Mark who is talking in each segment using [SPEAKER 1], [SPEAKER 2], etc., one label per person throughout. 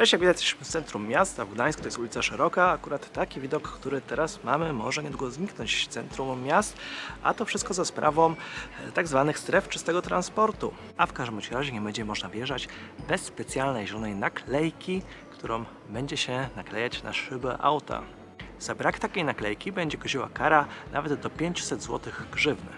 [SPEAKER 1] Cześć, jak widać jesteśmy w centrum miasta, w Gdańsku, to jest ulica Szeroka. Akurat taki widok, który teraz mamy, może niedługo zniknąć z centrum miast, a to wszystko za sprawą e, tak zwanych stref czystego transportu. A w każdym razie nie będzie można wjeżdżać bez specjalnej zielonej naklejki, którą będzie się naklejać na szybę auta. Za brak takiej naklejki będzie groziła kara nawet do 500 zł grzywny.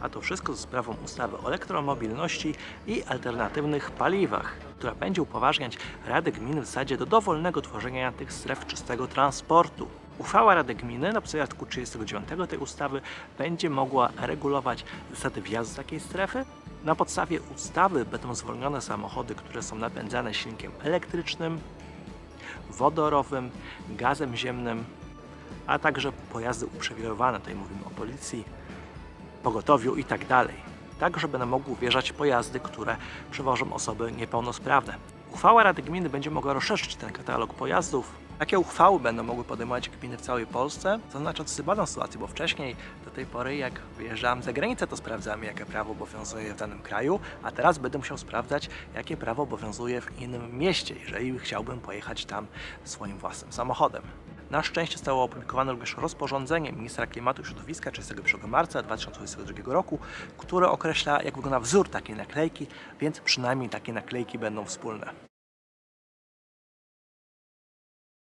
[SPEAKER 1] A to wszystko za sprawą ustawy o elektromobilności i alternatywnych paliwach, która będzie upoważniać Rady Gminy w zasadzie do dowolnego tworzenia tych stref czystego transportu. Uchwała Rady Gminy na podstawie artykułu 39 tej ustawy będzie mogła regulować zasady wjazdu z takiej strefy. Na podstawie ustawy będą zwolnione samochody, które są napędzane silnikiem elektrycznym, wodorowym, gazem ziemnym, a także pojazdy uprzywilejowane. Tutaj mówimy o policji, pogotowiu i tak żeby będą mogły wjeżdżać pojazdy, które przewożą osoby niepełnosprawne. Uchwała Rady Gminy będzie mogła rozszerzyć ten katalog pojazdów. Takie uchwały będą mogły podejmować gminy w całej Polsce, oznacza zbaną sytuację, bo wcześniej do tej pory jak wyjeżdżałem za granicę, to sprawdzamy jakie prawo obowiązuje w danym kraju, a teraz będę musiał sprawdzać jakie prawo obowiązuje w innym mieście, jeżeli chciałbym pojechać tam swoim własnym samochodem. Na szczęście zostało opublikowane również rozporządzenie ministra klimatu i środowiska 31 marca 2022 roku, które określa jak wygląda wzór takiej naklejki, więc przynajmniej takie naklejki będą wspólne.